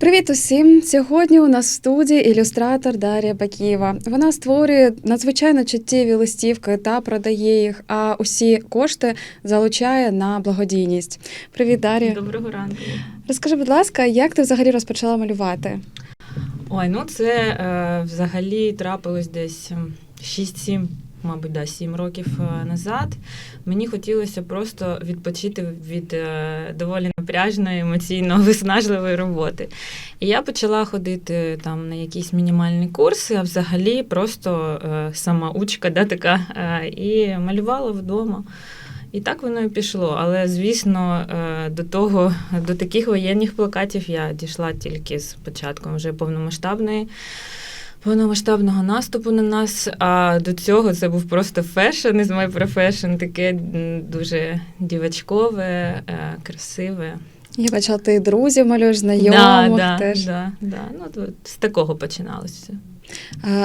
Привіт усім! Сьогодні у нас в студії ілюстратор Дар'я Бакієва. Вона створює надзвичайно чуттєві листівки та продає їх, а усі кошти залучає на благодійність. Привіт, Дар'я. Доброго ранку. Розкажи, будь ласка, як ти взагалі розпочала малювати? Ой, ну це е, взагалі трапилось десь ем, 6-7, мабуть, да, 7 років е, назад. Мені хотілося просто відпочити від е, доволі напряжної, емоційно виснажливої роботи. І я почала ходити там на якісь мінімальні курси, а взагалі просто е, сама учка, да, така, е, і малювала вдома. І так воно і пішло. Але звісно, е, до того, до таких воєнних плакатів я дійшла тільки з початком вже повномасштабної. Повномасштабного наступу на нас, а до цього це був просто фешн із My Profession, таке дуже дівачкове, е, красиве. Я бачила, ти друзів малюєш, знайомих да, теж. Да, да. Ну, з такого починалося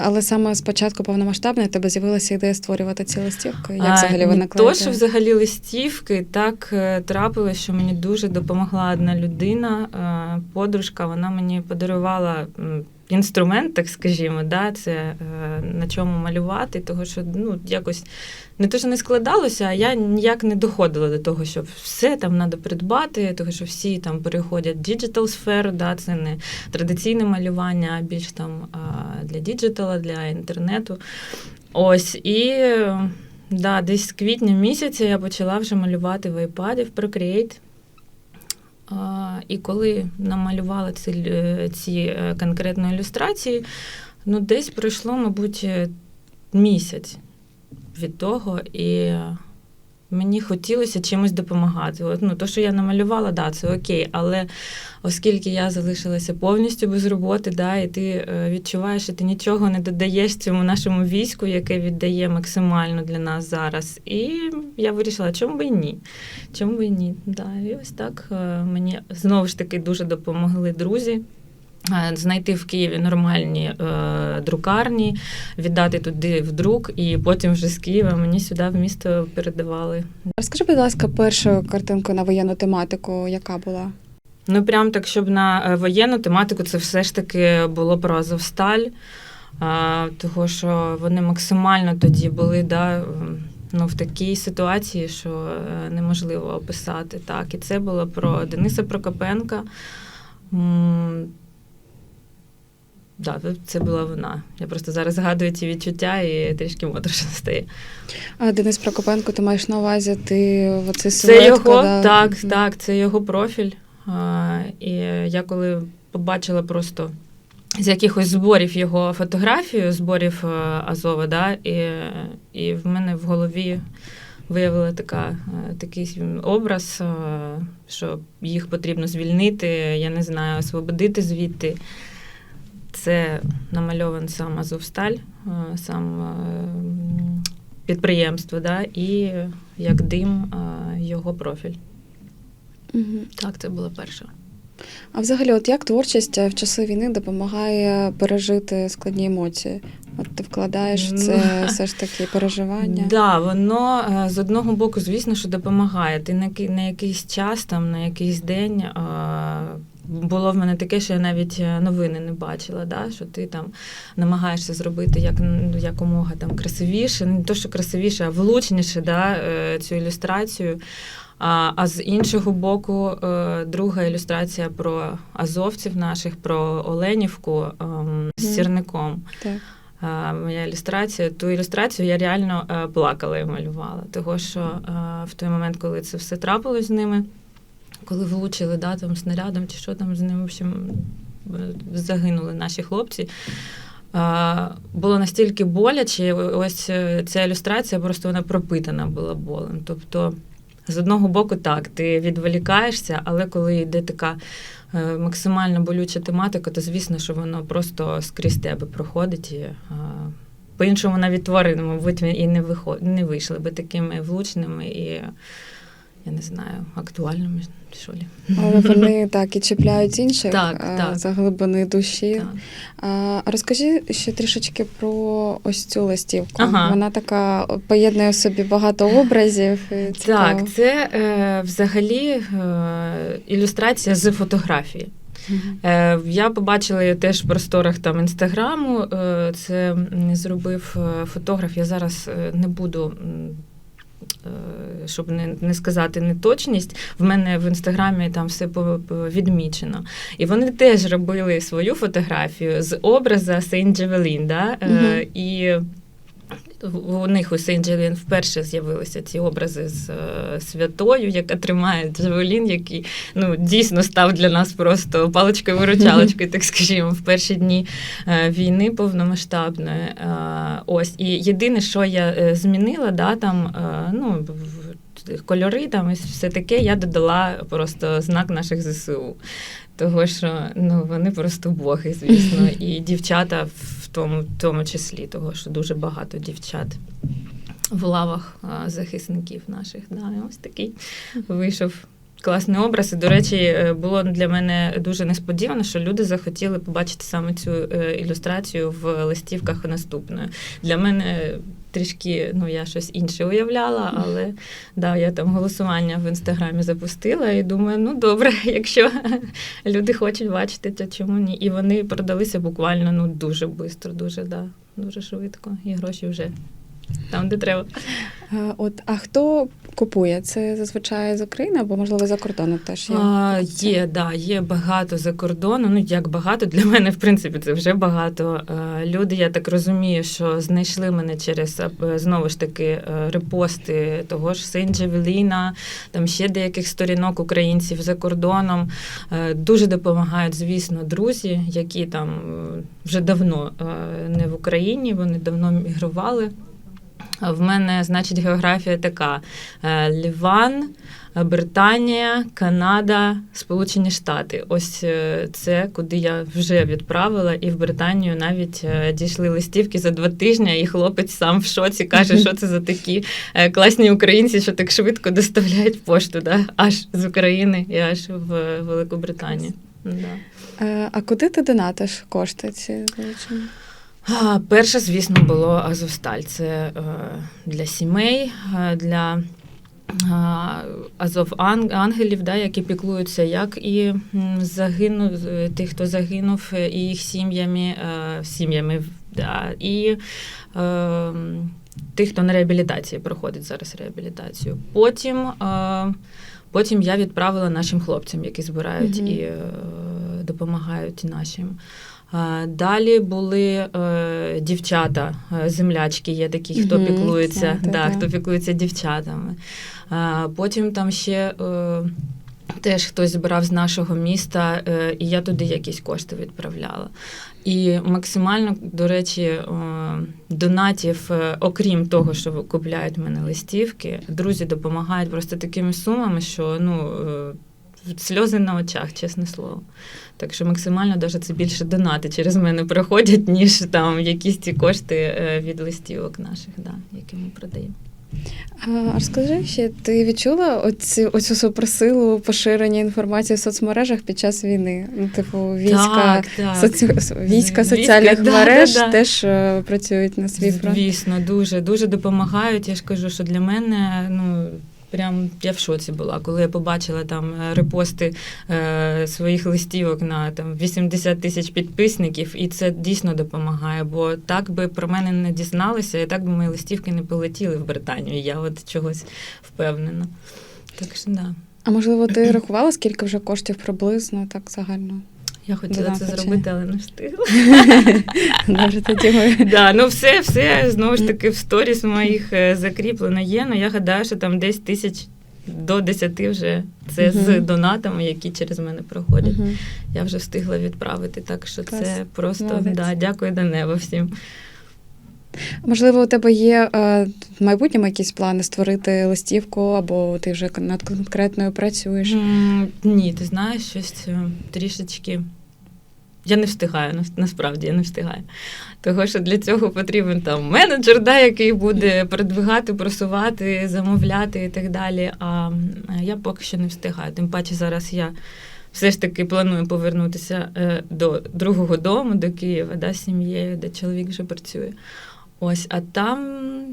Але саме з початку повномасштабної тебе з'явилася ідея створювати ці листівки. Як взагалі виникла То, що взагалі листівки, так е, трапилось, що мені дуже допомогла одна людина, е, подружка, вона мені подарувала інструмент, так скажімо, да, це е, на чому малювати, того що ну, якось не то, що не складалося, а я ніяк не доходила до того, що все там треба придбати, того, що всі там переходять в діджитал сферу, да, це не традиційне малювання, а більш там для діджитала, для інтернету. Ось і да, десь з квітня місяця я почала вже малювати в iPad в Procreate. І коли намалювала ці, е, ці конкретно конкретні ілюстрації, ну десь пройшло, мабуть, е, місяць від того, і мені хотілося чимось допомагати. От, ну, то, що я намалювала, да, це окей, але оскільки я залишилася повністю без роботи, да, і ти е, відчуваєш, що ти нічого не додаєш цьому нашому війську, яке віддає максимально для нас зараз. І я вирішила, чому би і ні? Чому би і ні? Да, і ось так е, мені знову ж таки дуже допомогли друзі. Е, Знайти в Києві нормальні е, друкарні, віддати туди в друк, і потім вже з Києва мені сюди в місто передавали. Розкажи, будь ласка, першу картинку на воєнну тематику, яка була? Ну, прям так, щоб на е, воєнну тематику, це все ж таки було про Азовсталь, а, того що вони максимально тоді були да, ну, в такій ситуації, що е, неможливо описати. Так. І це було про Дениса Прокопенка. М, Да, це була вона. Я просто зараз згадую ці відчуття і трішки моторошно стає. А Денис Прокопенко, ти маєш на увазі, ти оце Це його, да? так, Мгм. так, це його профіль. А, і я коли побачила просто з якихось зборів його фотографію, зборів е, Азова, да, і, і в мене в голові виявила така, е, такий образ, е, що їх потрібно звільнити, я не знаю, освободити звідти. Це намальований сам Азовсталь, е, сам е, підприємство, да, і як дим е, його профіль. Мгм. Так, це була перша. А взагалі, от як творчість в часи війни допомагає пережити складні емоції? От ти вкладаєш в це Ну, все ж таки переживання. Да, воно з одного боку, звісно, що допомагає. Ти на якийсь час, там, на якийсь день. Було в мене таке, що я навіть е, новини не бачила, да? що ти там намагаєшся зробити як, якомога там красивіше, не то, що красивіше, а влучніше да? е, цю ілюстрацію. А, а з іншого боку, е, друга ілюстрація про азовців наших, про Оленівку ем, з сірником. Так. Моя ілюстрація, ту ілюстрацію я реально плакала і малювала. Того, що в той момент, коли це все трапилось з ними, коли влучили да, там, снарядом чи що там з ними, в общем, е, загинули наші хлопці. Було настільки боляче, ось е, ця ілюстрація просто вона пропитана була болем. Тобто, з одного боку, так, ти відволікаєшся, але коли йде така е, максимально болюча тематика, то звісно, що воно просто скрізь тебе проходить. І, по-іншому навіть твори, мабуть, і не, виход... не вийшли би такими влучними і, я не знаю, актуальними, що лі. Але вони так і чіпляють інших Так, е, так. за глибини душі. Так. Розкажи ще трішечки про ось цю листівку. Ага. Вона така поєднує в собі багато образів. цікаво. Так, це е, взагалі е, ілюстрація з фотографії. Е, Я побачила її теж в просторах там інстаграму. Е, Це зробив е, фотограф. Я зараз е, не буду. Е, Щоб не, не сказати неточність, в мене в інстаграмі там все відмічено. І вони теж робили свою фотографію з образа Сейн Джевелін. Да? Угу. І у них у Сейнт Джевелін вперше з'явилися ці образи з е, святою, яка тримає Джевелін, який ну, дійсно став для нас просто паличкою виручалочкою так скажімо, в перші дні е, війни повномасштабної. Е, Ось і єдине, що я змінила, да, там ну. Кольори там і все таке, я додала просто знак наших ЗСУ. Того, що ну, вони просто боги, звісно, і дівчата в тому, тому числі, того, що дуже багато дівчат в лавах захисників наших. Да, ось такий вийшов класний образ. І, до речі, е, було для мене дуже несподівано, що люди захотіли побачити саме цю е, ілюстрацію в листівках наступною. Для мене трішки, ну я щось інше уявляла, але да, я там голосування в інстаграмі запустила і думаю, ну добре, якщо люди хочуть бачити, то чому ні? І вони продалися буквально ну дуже швидко, дуже, да, дуже швидко. І гроші вже там, де треба. Е, От, а хто купує? Це зазвичай з України або, можливо, за кордону теж є? А, є, да, є багато за кордону. Ну як багато для мене, в принципі, це вже багато. Е, Люди, я так розумію, що знайшли мене через е, знову ж таки е, репости того ж Сейнт Джевеліна, там ще деяких сторінок українців за кордоном. Дуже допомагають, звісно, друзі, які там вже давно не в Україні, вони давно мігрували. В мене, значить, географія така: Е, Ліван, Британія, Канада, Сполучені Штати. Ось е, це, куди я вже відправила, і в Британію навіть е, дійшли листівки за два тижні, і хлопець сам в шоці каже, що це за такі класні українці, що так швидко доставляють пошту, да? аж з України і аж в Велику Британію. Да. А куди ти донатиш кошти ці залучені? Перше, звісно, було Азовсталь. Це е, для сімей, е, для а, Азов ангелів, да, які піклуються як і м, загину, е, тих, хто загинув, е, і їх сім'ями, е, сім'ями да, і е, тих, хто на реабілітації проходить зараз реабілітацію. Потім, е, потім я відправила нашим хлопцям, які збирають Мгм. і е, допомагають нашим. Далі були е, дівчата, е, землячки, є такі, хто Мгм, піклується, знаєте, да, да. хто піклується дівчатами. Потім там ще е, теж хтось збирав з нашого міста, і я туди якісь кошти відправляла. І максимально, до речі, донатів, окрім того, що купляють мене листівки, друзі допомагають просто такими сумами, що ну. Сльози на очах, чесне слово. Так що максимально даже це більше донати через мене проходять, ніж там якісь ті кошти е, від листівок наших, да, які ми продаємо. А розкажи ще, ти відчула оцю, оцю суперсилу поширення інформації в соцмережах під час війни? Ну, типу, війська, так, так. соці... війська Війська, соціальних да, мереж да, да. теж е, працюють на свій фронт. Звісно, дуже, дуже допомагають. Я ж кажу, що для мене, ну. Прям я в шоці була, коли я побачила там е, репости е, своїх листівок на там 80 тисяч підписників, і це дійсно допомагає. Бо так би про мене не дізналися, і так би мої листівки не полетіли в Британію. Я от чогось впевнена. Так що да. А можливо, ти рахувала, скільки вже коштів приблизно так загально? Я хотіла це зробити, але не встигла. Добре, тоді. Да, ну все, все знову ж таки в сторіс моїх е, закріплено є. Ну я гадаю, що там десь тисяч до десяти вже це з донатами, які через мене проходять. Я вже встигла відправити. Так що Клас. це просто Молодець. да, дякую до неба всім. Можливо, у тебе є е, в майбутньому якісь плани створити листівку, або ти вже над конкретною працюєш? Ні, ти знаєш, щось е, трішечки. Я не встигаю, насправді я не встигаю. Того, що для цього потрібен там менеджер, да, який буде продвигати, просувати, замовляти і так далі. А я поки що не встигаю. Тим паче зараз я все ж таки планую повернутися е, до другого дому, до Києва, да, з сім'єю, де чоловік вже працює. Ось, а там,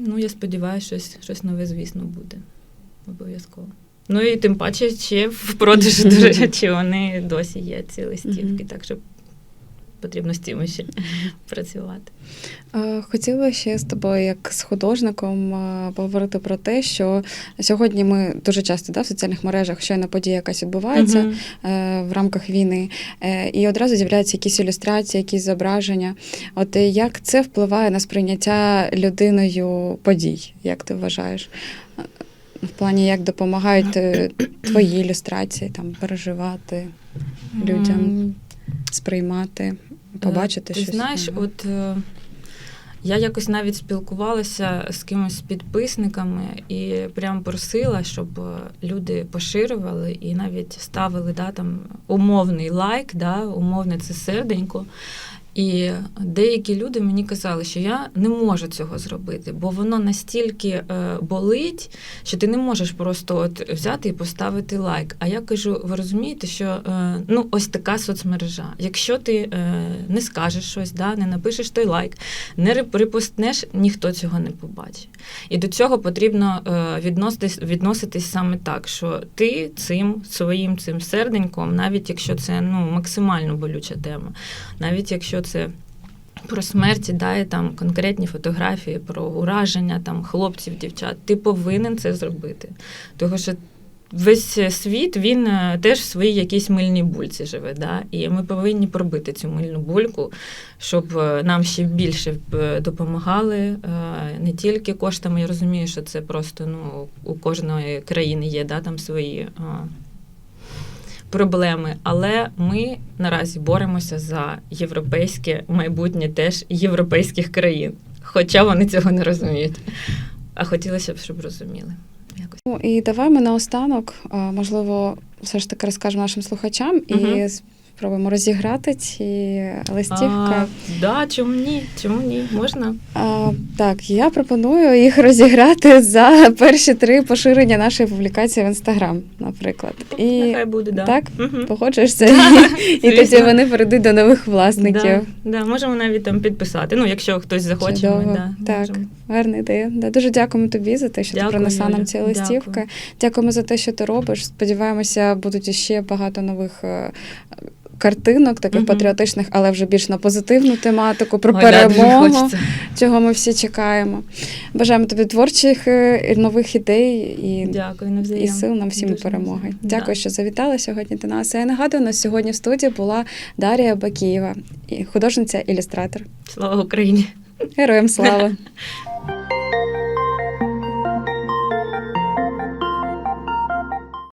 ну я сподіваюся, щось, щось нове, звісно, буде. Обов'язково. Ну і тим паче ще в продажу, до речі, вони досі є ці листівки, так що потрібно з цим ще працювати. Хотіла ще з тобою, як з художником, поговорити про те, що сьогодні ми дуже часто да, в соціальних мережах щойно подія якась відбувається е, в рамках війни, е, і одразу з'являються якісь ілюстрації, якісь зображення. От як це впливає на сприйняття людиною подій? Як ти вважаєш? В плані, як допомагають е, твої ілюстрації там переживати, людям сприймати, побачити Ти щось? знаєш, угу. от е, я якось навіть спілкувалася з кимось з підписниками і прям просила, щоб е, люди поширювали і навіть ставили да, там, умовний лайк, да, умовне це серденько. І деякі люди мені казали, що я не можу цього зробити, бо воно настільки е, болить, що ти не можеш просто от взяти і поставити лайк. А я кажу: ви розумієте, що е, ну ось така соцмережа. Якщо ти е, не скажеш щось, да, не напишеш той лайк, не реп- репостнеш, ніхто цього не побачить. І до цього потрібно відноситись, відноситись саме так, що ти цим своїм цим серденьком, навіть якщо це ну максимально болюча тема, навіть якщо це. Про смерті, да, там конкретні фотографії, про ураження там хлопців, дівчат. Ти повинен це зробити. Тому що весь світ він е, теж в своїй якійсь мильній бульці живе. Да? І ми повинні пробити цю мильну бульку, щоб е, нам ще більше е, допомагали не тільки коштами. Я розумію, що це просто ну, у кожної країни є да, там свої. Проблеми, але ми наразі боремося за європейське майбутнє теж європейських країн, хоча вони цього не розуміють. А хотілося б, щоб розуміли. Якось. Ну, і давай ми наостанок, можливо, все ж таки розкажемо нашим слухачам і Мгм. Спробуємо розіграти ці листівки. Да, чому ні? Чому ні? Можна? А, так, я пропоную їх розіграти за перші три поширення нашої публікації в інстаграм, наприклад. І Нехай буде, да. так? Мгм. погоджуєшся, і тоді вони перейдуть до нових власників. Да, да, можемо навіть там підписати. Ну, якщо хтось захоче, Чудово. ми, да, так, можемо. гарна ідея. Да, дуже дякуємо тобі за те, що Дякую, ти принесла нам ці листівки. Дякую. Дякуємо за те, що ти робиш. Сподіваємося, будуть іще багато нових. Картинок таких Мгм. патріотичних, але вже більш на позитивну тематику, про Ой, перемогу, чого ми всі чекаємо. Бажаємо тобі творчих е, нових ідей і, Дякую, і сил нам всім Дуже перемоги. Дякую, Да. що завітали сьогодні до нас. Я нагадую, у нас сьогодні в студії була Дарія Бакієва, художниця ілюстратор. Слава Україні! Героям слава!